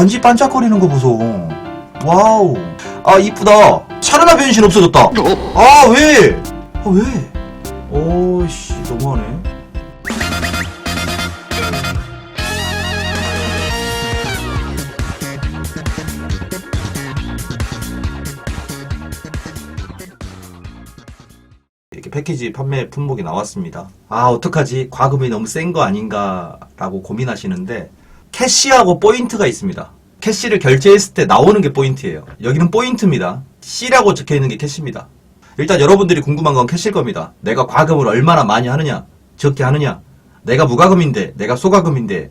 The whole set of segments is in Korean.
반지 반짝거리는 거 보소. 와우. 아, 이쁘다. 샤르나 변신 없어졌다. 아, 왜? 아, 왜? 오씨, 너무하네. 이렇게 패키지 판매 품목이 나왔습니다. 아, 어떡하지? 과금이 너무 센 거 아닌가 라고 고민하시는데, 캐시하고 포인트가 있습니다. 캐시를 결제했을 때 나오는 게 포인트예요. 여기는 포인트입니다. C라고 적혀 있는 게 캐시입니다. 일단 여러분들이 궁금한 건 캐시일 겁니다. 내가 과금을 얼마나 많이 하느냐, 적게 하느냐, 내가 무과금인데, 내가 소과금인데,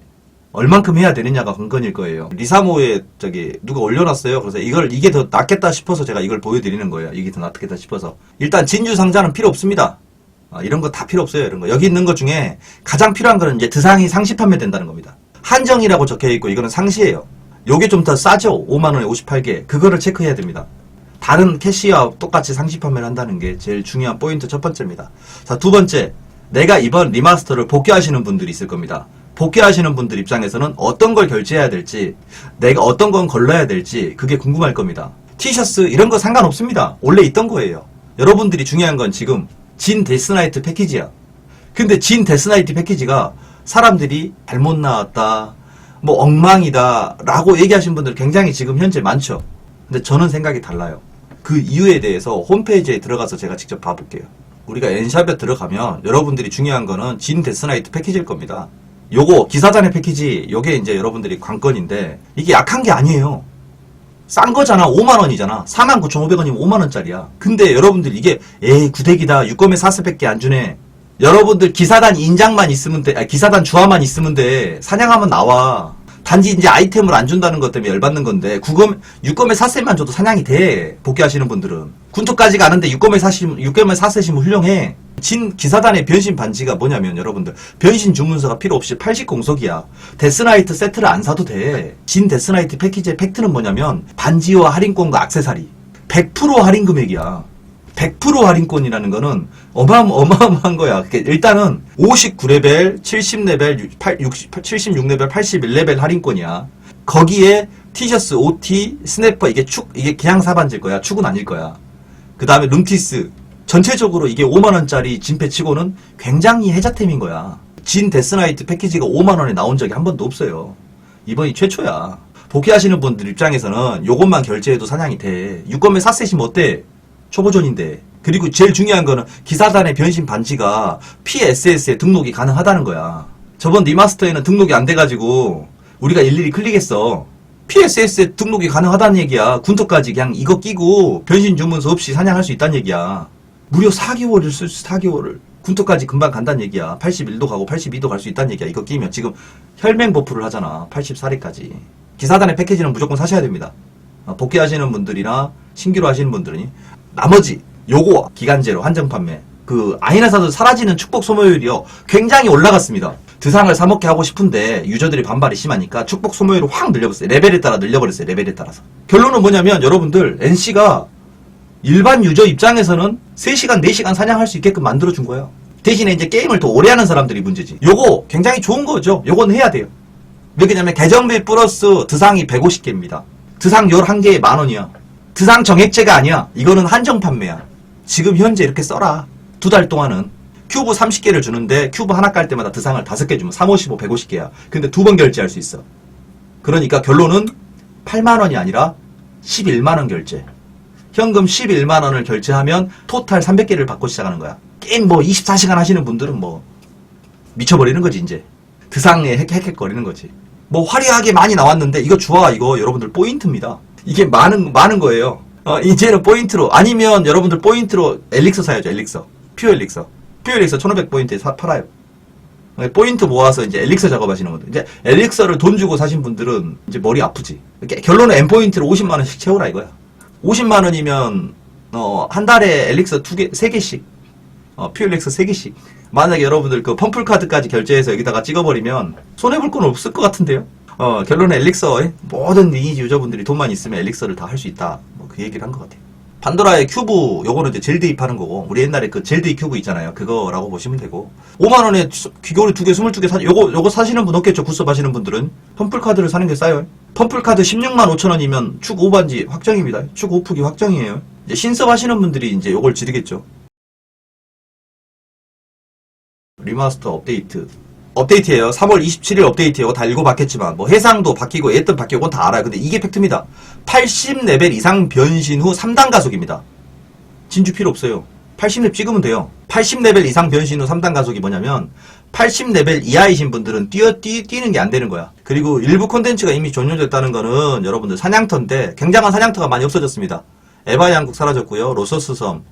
얼만큼 해야 되느냐가 관건일 거예요. 리사모에 저기 누가 올려놨어요. 그래서 이걸 이게 더 낫겠다 싶어서 제가 이걸 보여드리는 거예요. 이게 더 낫겠다 싶어서. 일단 진주 상자는 필요 없습니다. 아, 이런 거 다 필요 없어요. 이런 거 여기 있는 것 중에 가장 필요한 거는 이제 드상이 상시 판매된다는 겁니다. 한정이라고 적혀 있고 이거는 상시예요. 요게 좀 더 싸죠. 5만 원에 58개. 그거를 체크해야 됩니다. 다른 캐시와 똑같이 상시 판매를 한다는 게 제일 중요한 포인트 첫 번째입니다. 자, 두 번째. 내가 이번 리마스터를 복귀하시는 분들이 있을 겁니다. 복귀하시는 분들 입장에서는 어떤 걸 결제해야 될지, 내가 어떤 건 걸러야 될지, 그게 궁금할 겁니다. 티셔츠, 이런 거 상관없습니다. 원래 있던 거예요. 여러분들이 중요한 건 지금, 진 데스나이트 패키지야. 근데 진 데스나이트 패키지가 사람들이 잘못 나왔다, 뭐 엉망이다, 라고 얘기하신 분들 굉장히 지금 현재 많죠. 근데 저는 생각이 달라요. 그 이유에 대해서 홈페이지에 들어가서 제가 직접 봐볼게요. 우리가 엔샵에 들어가면 여러분들이 중요한 거는 진 데스나이트 패키지일 겁니다. 요거 기사단의 패키지 요게 이제 여러분들이 관건인데 이게 약한 게 아니에요. 싼 거잖아. 5만 원이잖아. 49,500원이면 5만 원짜리야. 근데 여러분들 이게 에이 구대기다. 6검에 4스밖에 안 주네. 여러분들 기사단 인장만 있으면 돼. 아, 기사단 주화만 있으면 돼. 사냥하면 나와. 단지 이제 아이템을 안 준다는 것 때문에 열받는 건데 9검 6검에 4세만 줘도 사냥이 돼. 복귀하시는 분들은. 군토까지 가는데 6검에 4시 6검에 4세시면 훌륭해. 진 기사단의 변신 반지가 뭐냐면 여러분들 변신 주문서가 필요 없이 80 공속이야. 데스나이트 세트를 안 사도 돼. 진 데스나이트 패키지의 팩트는 뭐냐면 반지와 할인권과 악세사리 100% 할인 금액이야. 100% 할인권이라는 거는 어마어마, 어마어마한 거야. 그게 일단은 59레벨, 70레벨, 60, 76레벨, 81레벨 할인권이야. 거기에 티셔츠, OT, 스냅퍼 이게 축 이게 그냥 사반질 거야. 축은 아닐 거야. 그 다음에 룸티스 전체적으로 이게 5만 원짜리 진패치고는 굉장히 혜자템인 거야. 진 데스나이트 패키지가 5만 원에 나온 적이 한 번도 없어요. 이번이 최초야. 복귀하시는 분들 입장에서는 요것만 결제해도 사냥이 돼. 6검에 4세시면 어때? 초보존인데. 그리고 제일 중요한 거는 기사단의 변신 반지가 PSS에 등록이 가능하다는 거야. 저번 리마스터에는 등록이 안 돼가지고 우리가 일일이 클릭했어. PSS에 등록이 가능하다는 얘기야. 군토까지 그냥 이거 끼고 변신 주문서 없이 사냥할 수 있다는 얘기야. 무려 4개월을 쓸 수, 4개월을. 군토까지 금방 간다는 얘기야. 81도 가고 82도 갈 수 있다는 얘기야. 이거 끼면 지금 혈맹 버프를 하잖아. 84리까지. 기사단의 패키지는 무조건 사셔야 됩니다. 어, 복귀하시는 분들이나 신규로 하시는 분들은 나머지 요거 기간제로 한정 판매 그 아이나사도 사라지는 축복 소모율이요 굉장히 올라갔습니다. 드상을 사먹게 하고 싶은데 유저들이 반발이 심하니까 축복 소모율을 확 늘려버렸어요. 레벨에 따라 늘려버렸어요. 레벨에 따라서. 결론은 뭐냐면 여러분들 NC가 일반 유저 입장에서는 3시간, 4시간 사냥할 수 있게끔 만들어준 거예요. 대신에 이제 게임을 더 오래 하는 사람들이 문제지. 요거 굉장히 좋은 거죠. 요건 해야 돼요. 왜 그러냐면 계정비 플러스 드상이 150개입니다. 드상 11개에 만 원이야. 드상 정액제가 아니야. 이거는 한정 판매야. 지금 현재 이렇게 써라. 두 달 동안은 큐브 30개를 주는데 큐브 하나 깔 때마다 드상을 5개 주면 3, 55, 150개야. 근데 두 번 결제할 수 있어. 그러니까 결론은 8만 원이 아니라 11만 원 결제. 현금 11만 원을 결제하면 토탈 300개를 받고 시작하는 거야. 게임 뭐 24시간 하시는 분들은 뭐 미쳐버리는 거지 이제. 드상에 헥헥거리는 거지. 뭐 화려하게 많이 나왔는데 이거 주화 이거 여러분들 포인트입니다. 이게 많은 많은 거예요. 어, 이제는 포인트로 아니면 여러분들 포인트로 엘릭서 사야죠. 엘릭서. 퓨어 엘릭서. 퓨어 엘릭서 1500포인트에 사 팔아요. 어, 포인트 모아서 이제 엘릭서 작업하시는 분들. 이제 엘릭서를 돈 주고 사신 분들은 이제 머리 아프지. 이렇게 결론은 M 포인트로 50만 원씩 채우라 이거야. 50만 원이면 어, 한 달에 엘릭서 두 개, 세 개씩. 어, 퓨어 엘릭서 세 개씩. 만약에 여러분들 그 펌플 카드까지 결제해서 여기다가 찍어버리면 손해볼 건 없을 것 같은데요? 어, 결론은 엘릭서, 모든 리니지 유저분들이 돈만 있으면 엘릭서를 다 할 수 있다. 뭐 그 얘기를 한 것 같아요. 판도라의 큐브 요거는 이제 젤 대입하는 거고 우리 옛날에 그젤 대입 큐브 있잖아요. 그거라고 보시면 되고. 5만 원에 귀걸이 두 개 22개 사 요거 요거 사시는 분 없겠죠? 굿섭 하시는 분들은. 펌플 카드를 사는 게 싸요. 펌플 카드 16만 5천 원이면 축 5반지 확정입니다. 축 5푸기 확정이에요. 이제 신섭 하시는 분들이 이제 요걸 지르겠죠. 리마스터 업데이트 업데이트예요. 3월 27일 업데이트예요. 다 읽어봤겠지만. 뭐 해상도 바뀌고 애뜻 바뀌고 다 알아요. 근데 이게 팩트입니다. 80레벨 이상 변신 후 3단 가속입니다. 진주 필요 없어요. 80렙 찍으면 돼요. 80레벨 이상 변신 후 3단 가속이 뭐냐면 80레벨 이하이신 분들은 뛰어 뛰, 뛰는 게 안 되는 거야. 그리고 일부 콘텐츠가 이미 종료됐다는 거는 여러분들 사냥터인데 굉장한 사냥터가 많이 없어졌습니다. 에바의 한국 사라졌고요. 로서스 섬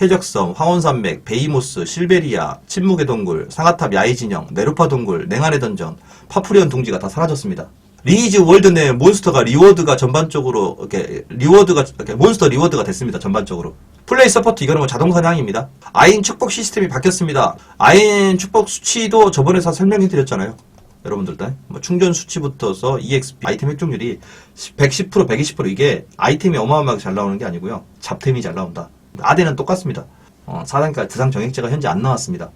해적섬, 황혼산맥, 베이모스, 실베리아, 침묵의 동굴, 상아탑 야외진영, 네루파 동굴, 냉한의 던전, 파프리온 둥지가 다 사라졌습니다. 리니지 월드 내 몬스터가 리워드가 전반적으로 이렇게 리워드가 이렇게 몬스터 리워드가 됐습니다. 전반적으로. 플레이 서포트 이거는 뭐 자동 사냥입니다. 아인 축복 시스템이 바뀌었습니다. 아인 축복 수치도 저번에서 설명해 드렸잖아요. 여러분들도 뭐 충전 수치부터서 EXP 아이템 획득률이 110% 120% 이게 아이템이 어마어마하게 잘 나오는 게 아니고요. 잡템이 잘 나온다. 아대는 똑같습니다. 어, 4단까지 드상 정액제가 현재 안 나왔습니다.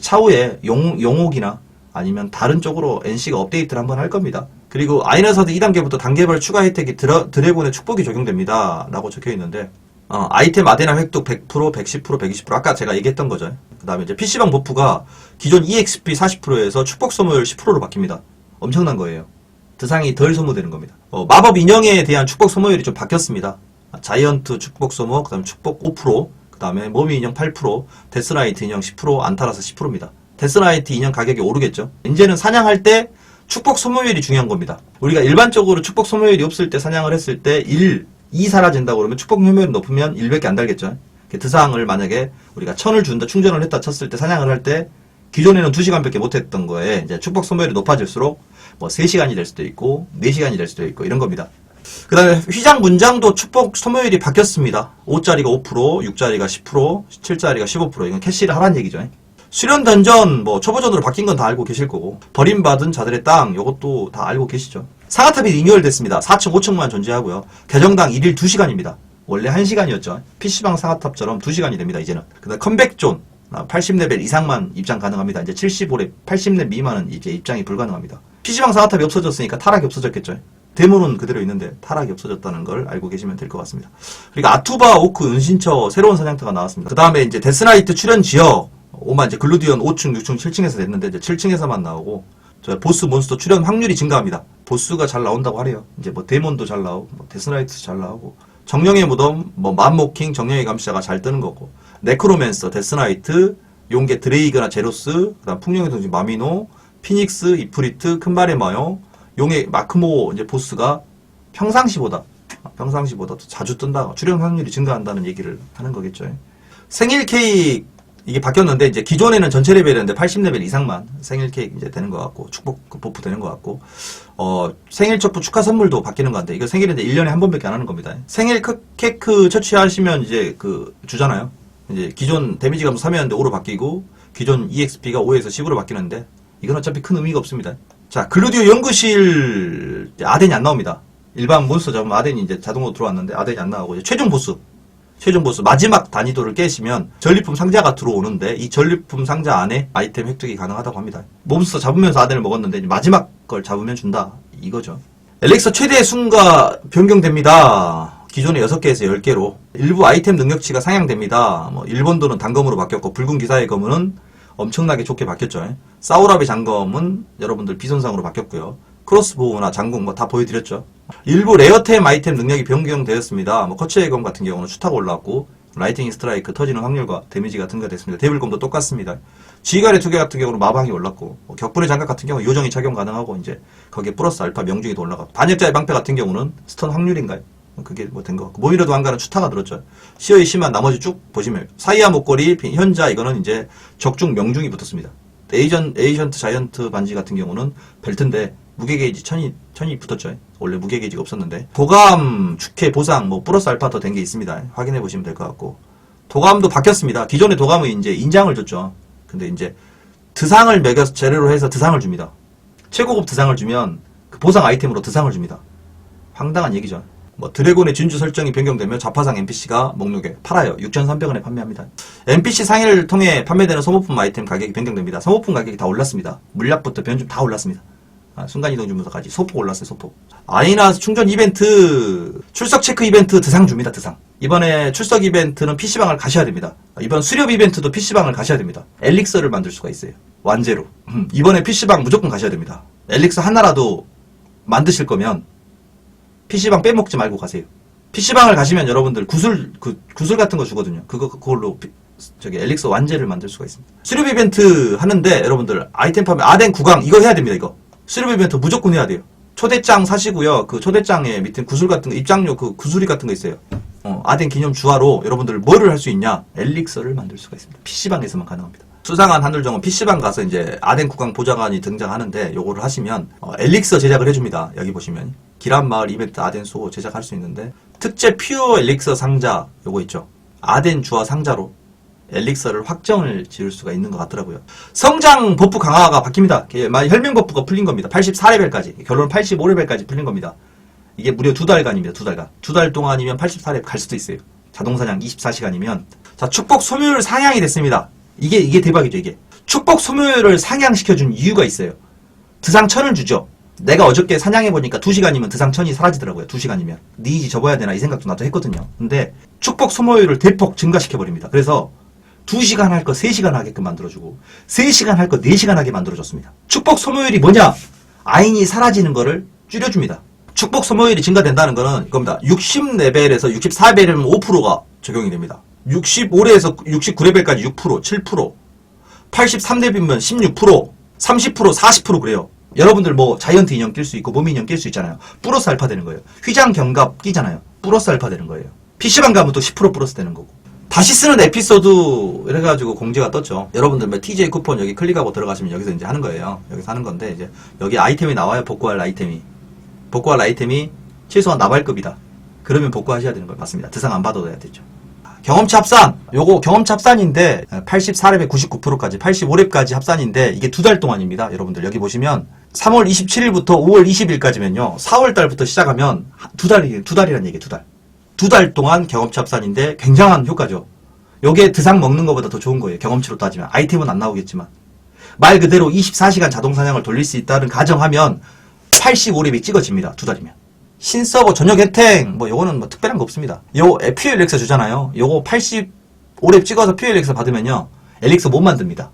차후에 용, 용옥이나 아니면 다른 쪽으로 NC가 업데이트를 한번 할 겁니다. 그리고 아이너서드 2단계부터 단계별 추가 혜택이 드라, 드래곤의 축복이 적용됩니다. 라고 적혀 있는데, 어, 아이템 아데나 획득 100%, 110%, 120% 아까 제가 얘기했던 거죠. 그 다음에 이제 PC방 버프가 기존 EXP 40%에서 축복 소모율 10%로 바뀝니다. 엄청난 거예요. 드상이 덜 소모되는 겁니다. 어, 마법 인형에 대한 축복 소모율이 좀 바뀌었습니다. 자이언트 축복 소모, 그 다음에 축복 5%, 그 다음에 모미 인형 8%, 데스라이트 인형 10%, 안타라서 10%입니다. 데스라이트 인형 가격이 오르겠죠? 이제는 사냥할 때 축복 소모율이 중요한 겁니다. 우리가 일반적으로 축복 소모율이 없을 때 사냥을 했을 때 1, 2 사라진다고 그러면 축복 소모율이 높으면 1밖에 안 달겠죠? 드상을 만약에 우리가 천을 준다, 충전을 했다 쳤을 때 사냥을 할 때 기존에는 2시간밖에 못했던 거에 이제 축복 소모율이 높아질수록 뭐 3시간이 될 수도 있고 4시간이 될 수도 있고 이런 겁니다. 그 다음에 휘장 문장도 축복 소모율이 바뀌었습니다. 5짜리가 5%, 6짜리가 10%, 7짜리가 15% 이건 캐시를 하란 얘기죠. 수련 던전 뭐 초보전으로 바뀐 건 다 알고 계실 거고 버림받은 자들의 땅 요것도 다 알고 계시죠. 상하탑이 리뉴얼 됐습니다. 4층 5층만 존재하고요. 개정당 1일 2시간입니다. 원래 1시간이었죠. PC방 상하탑처럼 2시간이 됩니다. 이제는. 그 다음 컴백존 80레벨 이상만 입장 가능합니다. 이제 75렙, 80렙 미만은 이제 입장이 불가능합니다. PC방 상하탑이 없어졌으니까 타락이 없어졌겠죠. 데모는 그대로 있는데 타락이 없어졌다는 걸 알고 계시면 될 것 같습니다. 그리고 아투바 오크 은신처 새로운 사냥터가 나왔습니다. 그 다음에 이제 데스나이트 출연 지역 오만 이제 글루디언 5층, 6층, 7층에서 됐는데 이제 7층에서만 나오고 저 보스 몬스터 출연 확률이 증가합니다. 보스가 잘 나온다고 하래요. 이제 뭐 데몬도 잘 나오고 뭐 데스나이트 잘 나오고 정령의 무덤, 뭐 맘모킹, 정령의 감시자가 잘 뜨는 거고 네크로맨서, 데스나이트, 용계 드레이그나 제로스, 그다음 풍령의 동지 마미노, 피닉스, 이프리트, 큰발의 마요, 용의 마크모 이제 보스가 평상시보다 평상시보다 더 자주 뜬다 출연 확률이 증가한다는 얘기를 하는 거겠죠. 생일 케이크 이게 바뀌었는데 이제 기존에는 전체 레벨이었는데 80레벨 이상만 생일 케이크 이제 되는 것 같고 축복 그 버프 되는 것 같고 어 생일 첩부 축하 선물도 바뀌는 것 같은데 이거 생일인데 1년에 한 번밖에 안 하는 겁니다. 생일 크- 케이크 처치하시면 이제 그 주잖아요. 이제 기존 데미지 감소 3이었는데 5로 바뀌고 기존 EXP가 5에서 10으로 바뀌는데 이건 어차피 큰 의미가 없습니다. 자, 글루디오 연구실 아덴이 안 나옵니다. 일반 몬스터 잡으면 아덴이 이제 자동으로 들어왔는데 아덴이 안 나오고 최종 보스 최종 보스 마지막 단위도를 깨시면 전리품 상자가 들어오는데 이 전리품 상자 안에 아이템 획득이 가능하다고 합니다. 몬스터 잡으면서 아덴을 먹었는데 마지막 걸 잡으면 준다 이거죠. 엘릭서 최대 순가 변경됩니다. 기존에 6개에서 10개로 일부 아이템 능력치가 상향됩니다. 뭐 일본도는 단검으로 바뀌었고 붉은 기사의 검은 엄청나게 좋게 바뀌었죠. 사우라비 장검은 여러분들 비손상으로 바뀌었고요. 크로스보우나 장궁 뭐 다 보여드렸죠. 일부 레어템 아이템 능력이 변경되었습니다. 뭐 커츠의 검 같은 경우는 슈타가 올라왔고 라이팅 스트라이크 터지는 확률과 데미지가 증가됐습니다. 데빌검도 똑같습니다. 지갈의 두개 같은 경우는 마방이 올랐고 뭐 격분의 장갑 같은 경우 요정이 착용 가능하고 이제 거기에 플러스 알파 명중이도 올라가고 반역자의 방패 같은 경우는 스턴 확률인가요? 뭐 그게 뭐 된 것 같고 모이라도 한가는 추타가 들었죠. 시어이 심한 나머지 쭉 보시면 사이아 목걸이 빈- 현자 이거는 이제 적중 명중이 붙었습니다. 에이전 에이전트 자이언트 반지 같은 경우는 벨트인데 무게 게이지 천이 천이 붙었죠. 원래 무게 게이지가 없었는데 도감 축해 보상 뭐 플러스 알파 더 된 게 있습니다. 확인해 보시면 될 것 같고 도감도 바뀌었습니다. 기존의 도감은 이제 인장을 줬죠. 근데 이제 드상을 매겨서 재료로 해서 드상을 줍니다. 최고급 드상을 주면 그 보상 아이템으로 드상을 줍니다. 황당한 얘기죠. 뭐 드래곤의 진주 설정이 변경되면 좌파상 NPC가 목록에 팔아요. 6,300원에 판매합니다. NPC 상인을 통해 판매되는 소모품 아이템 가격이 변경됩니다. 소모품 가격이 다 올랐습니다. 물약부터 변좀 다 올랐습니다. 아, 순간이동 주문서까지 소폭 올랐어요. 소폭. 아이나스 충전 이벤트 출석 체크 이벤트 드상 줍니다. 드상. 이번에 출석 이벤트는 PC방을 가셔야 됩니다. 이번 수렵 이벤트도 PC방을 가셔야 됩니다. 엘릭서를 만들 수가 있어요. 완제로. 음, 이번에 PC방 무조건 가셔야 됩니다. 엘릭서 하나라도 만드실 거면 PC방 빼먹지 말고 가세요. PC방을 가시면 여러분들 구슬, 그, 구슬 같은 거 주거든요. 그거, 그걸로, 피- 저기, 엘릭서 완제를 만들 수가 있습니다. 수렵 이벤트 하는데, 여러분들, 아이템 판매, 아덴 9강, 이거 해야 됩니다, 이거. 수렵 이벤트 무조건 해야 돼요. 초대장 사시고요. 그 초대장에 밑에 구슬 같은 거, 입장료 그 구슬이 같은 거 있어요. 어, 아덴 기념 주화로 여러분들 뭐를 할 수 있냐? 엘릭서를 만들 수가 있습니다. PC방에서만 가능합니다. 수상한 한울정은 PC방 가서 이제 아덴 국강 보좌관이 등장하는데 요거를 하시면 어, 엘릭서 제작을 해줍니다. 여기 보시면 기란 마을 이벤트 아덴 소 제작할 수 있는데 특제 퓨어 엘릭서 상자 요거 있죠. 아덴 주화 상자로 엘릭서를 확정을 지을 수가 있는 것 같더라고요. 성장 버프 강화가 바뀝니다. 혈맹 버프가 풀린 겁니다. 84레벨까지 결론 85레벨까지 풀린 겁니다. 이게 무려 두 달간입니다. 두 달간. 두 달 동안이면 84렙 갈 수도 있어요. 자동사냥 24시간이면. 자, 축복 소멸 상향이 됐습니다. 이게, 이게 대박이죠, 이게. 축복 소멸을 상향시켜준 이유가 있어요. 드상 천을 주죠. 내가 어저께 사냥해보니까 2시간이면 드상 천이 사라지더라고요. 2시간이면. 니이지 접어야 되나 이 생각도 나도 했거든요. 근데 축복 소모율을 대폭 증가시켜버립니다. 그래서 2시간 할 거 3시간 하게끔 만들어주고 3시간 할 거 4시간 하게 만들어줬습니다. 축복 소모율이 뭐냐? 아인이 사라지는 거를 줄여줍니다. 축복 소모율이 증가된다는 거는 이겁니다. 60레벨에서 64레벨이면 5%가 적용이 됩니다. 65레에서 69레벨까지 6%, 7%, 83레벨이면 16%, 30%, 40% 그래요. 여러분들 뭐 자이언트 인형 낄 수 있고 몸 인형 낄 수 있잖아요. 플러스 알파 되는 거예요. 휘장 견갑 끼잖아요. 플러스 알파 되는 거예요. PC방 가면 또 10% 플러스 되는 거고. 다시 쓰는 에피소드 이래가지고 공지가 떴죠. 여러분들 뭐 TJ 쿠폰 여기 클릭하고 들어가시면 여기서 이제 하는 거예요. 여기서 하는 건데 이제 여기 아이템이 나와요. 복구할 아이템이. 복구할 아이템이 최소한 나발급이다. 그러면 복구하셔야 되는 걸 맞습니다. 드상 안 받아도 해야 되죠. 경험치 합산. 요거 경험치 합산인데 84렙에 99%까지 85렙까지 합산인데 이게 두 달 동안입니다. 여러분들 여기 보시면 3월 27일부터 5월 20일까지면요. 4월 달부터 시작하면 두 달이 두 달이란 얘기예요. 두 달. 두 달 동안 경험치 합산인데 굉장한 효과죠. 요게 드상 먹는 것보다 더 좋은 거예요. 경험치로 따지면 아이템은 안 나오겠지만 말 그대로 24시간 자동 사냥을 돌릴 수 있다는 가정하면 85렙이 찍어집니다. 두 달이면. 신서버 전역 혜택 뭐 요거는 뭐 특별한 거 없습니다. 요 엘릭서 주잖아요. 요거 85렙 찍어서 엘릭서 받으면요. 엘릭서 못 만듭니다.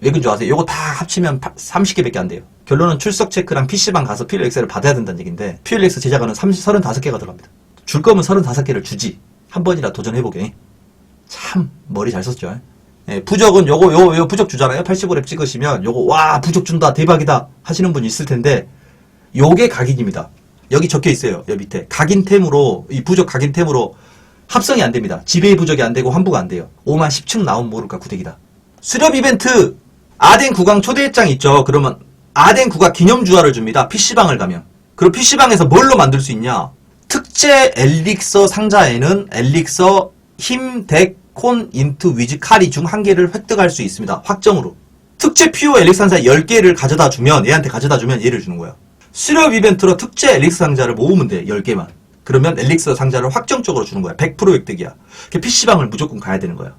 왜 그런 줄 아세요? 요거 다 합치면 30개밖에 안 돼요. 결론은 출석 체크랑 PC방 가서 엘릭서를 받아야 된다는 얘기인데 엘릭서 제작하는 30, 35개가 들어갑니다. 줄 거면 35개를 주지. 한 번이라 도전해보게. 참 머리 잘 썼죠. 예, 부적은 요거 요, 요 부적 주잖아요. 85렙 찍으시면 요거 와 부적 준다 대박이다 하시는 분 있을 텐데 요게 각인입니다. 여기 적혀 있어요. 여기 밑에 각인템으로 이 부적 각인템으로 합성이 안 됩니다. 지배의 부적이 안 되고 환부가 안 돼요. 5만 10층 나온 모를까 구대기다. 수렵 이벤트 아덴 구강 초대장 있죠. 그러면 아덴 구가 기념 주화를 줍니다. PC방을 가면. 그럼 PC방에서 뭘로 만들 수 있냐? 특제 엘릭서 상자에는 엘릭서 힘, 덱, 콘, 인트, 위즈, 카리 중 한 개를 획득할 수 있습니다. 확정으로. 특제 퓨어 엘릭 상자 10개를 가져다 주면 얘한테 가져다 주면 얘를 주는 거야. 수렵 이벤트로 특제 엘릭스 상자를 모으면 돼. 10개만. 그러면 엘릭스 상자를 확정적으로 주는 거야. 100% 획득이야. PC방을 무조건 가야 되는 거야.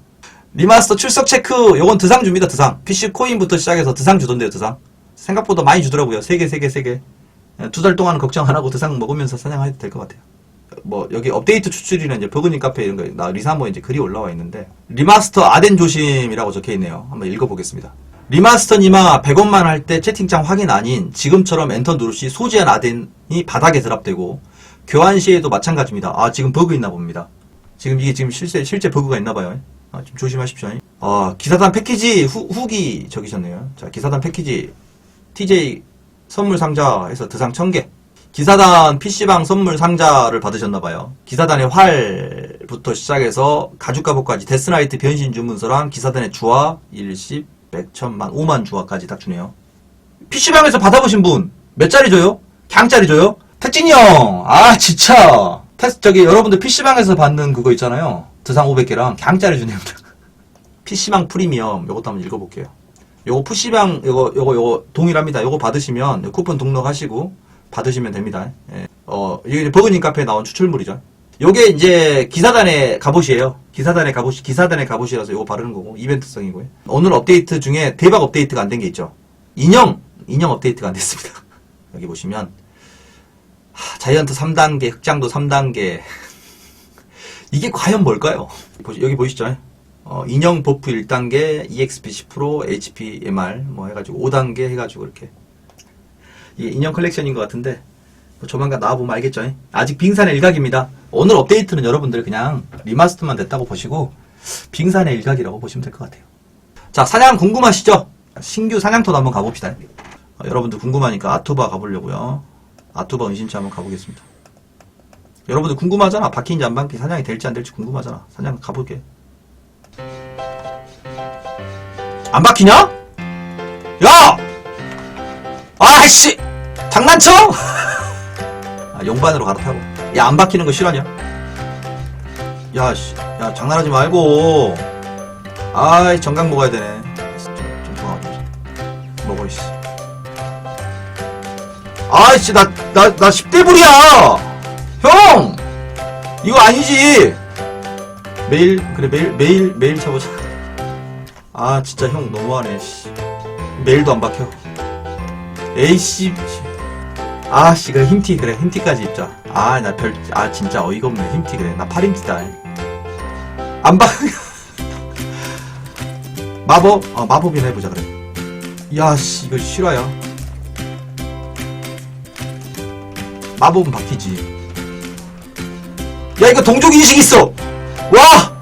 리마스터 출석 체크. 요건 드상 줍니다. 드상. PC 코인부터 시작해서 드상 주던데요. 드상. 생각보다 많이 주더라고요. 3개, 3개, 3개. 두 달 동안 걱정 안 하고 드상 먹으면서 사냥해도 될 것 같아요. 뭐 여기 업데이트 추출이나 이제 버그니 카페 이런 거 나 리사모에 이제 글이 올라와 있는데 리마스터 아덴 조심이라고 적혀 있네요. 한번 읽어보겠습니다. 리마스터 니마 100원만 할 때 채팅창 확인 아닌 지금처럼 엔터 누르시 소지한 아덴이 바닥에 드랍되고 교환 시에도 마찬가지입니다. 아 지금 버그 있나 봅니다. 지금 이게 지금 실제 실제 버그가 있나 봐요. 아, 좀 조심하십시오. 아 기사단 패키지 후, 후기 적으셨네요. 자 기사단 패키지 TJ 선물 상자에서 드상 1000개. 기사단 PC방 선물 상자를 받으셨나봐요. 기사단의 활부터 시작해서 가죽 갑옷까지 데스나이트 변신 주문서랑 기사단의 주화, 일십, 백천만, 오만 주화까지 딱 주네요. PC방에서 받아보신 분, 몇 짜리 줘요? 갱짜리 줘요? 택진이 형! 아, 진짜! 테스 저기, 여러분들 PC방에서 받는 그거 있잖아요. 드상 500개랑 갱짜리 주네요. PC방 프리미엄, 요것도 한번 읽어볼게요. 요거 PC방, 요거, 요거, 요거 동일합니다. 요거 받으시면 쿠폰 등록하시고 받으시면 됩니다. 예. 어, 이게 버그님 카페에 나온 추출물이죠. 요게 이제 기사단의 갑옷이에요. 기사단의 갑옷, 기사단의 갑옷이라서 이거 바르는 거고, 이벤트성이고요. 오늘 업데이트 중에 대박 업데이트가 안 된 게 있죠. 인형! 인형 업데이트가 안 됐습니다. 여기 보시면, 하, 자이언트 3단계, 흑장도 3단계. 이게 과연 뭘까요? 보시- 여기 보이시죠? 어, 인형 버프 1단계, EXP 10%, HP MR, 뭐 해가지고 5단계 해가지고 이렇게. 이게 인형 컬렉션인 것 같은데, 뭐 조만간 나와보면 알겠죠? 아직 빙산의 일각입니다. 오늘 업데이트는 여러분들 그냥 리마스터만 됐다고 보시고, 빙산의 일각이라고 보시면 될 것 같아요. 자, 사냥 궁금하시죠? 신규 사냥터도 한번 가봅시다. 어, 여러분들 궁금하니까 아투바 가보려고요. 아투바 은신처 한번 가보겠습니다. 여러분들 궁금하잖아. 바퀴인지 안 바퀴 사냥이 될지 안 될지 궁금하잖아. 사냥 가볼게. 안 바퀴냐? 야! 아이씨! 장난쳐? 아, 용반으로 갈아타고. 야, 안 바퀴는 거 싫어하냐? 야, 씨. 야, 장난하지 말고. 아이, 정강 먹어야 되네. 좀, 좀 도와줘. 먹어, 씨. 아이씨, 나, 나, 나 10대 불이야! 형! 이거 아니지! 매일, 그래, 매일, 매일, 매일 쳐보자. 아, 진짜 형 너무하네, 씨. 매일도 안 박혀. 에이씨. 아씨, 그래, 힘티, 그래, 힘티까지 입자. 아, 나 별, 아, 진짜 어이가 없네, 힘티, 그래. 나 8힘티다. 안 박, 마법? 어, 마법이나 해보자, 그래. 야, 씨, 이거 실화야. 마법은 바뀌지. 야, 이거 동족 인식 있어! 와!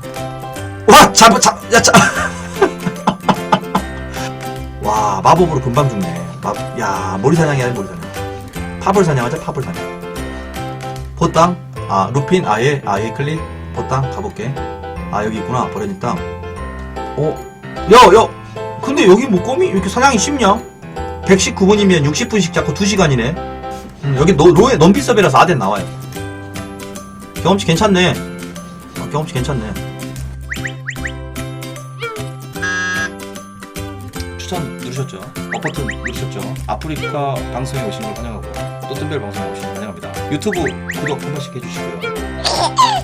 와, 잡아, 잡, 야, 잡. 와, 마법으로 금방 죽네. 마, 야, 머리 사냥이 아니라 머리 사냥. 팝을 사냥하자, 팝을 사냥. 포땅? 아, 루핀? 아예, 아예 클릭? 포땅? 가볼게. 아, 여기 있구나. 버려진 땅. 어? 야, 야! 근데 여기 목검이 왜 이렇게 사냥이 쉽냐? 119분이면 60분씩 잡고 2시간이네. 음, 여기 노, 로에 넘비서비라서 아덴 나와요. 경험치 괜찮네. 어, 경험치 괜찮네. 추천 누르셨죠? 업 버튼 누르셨죠? 아프리카 방송에 오신 걸 환영하고 또뜬별 방송에 오신 걸 환영합니다. 유튜브 구독 한 번씩 해주시고요.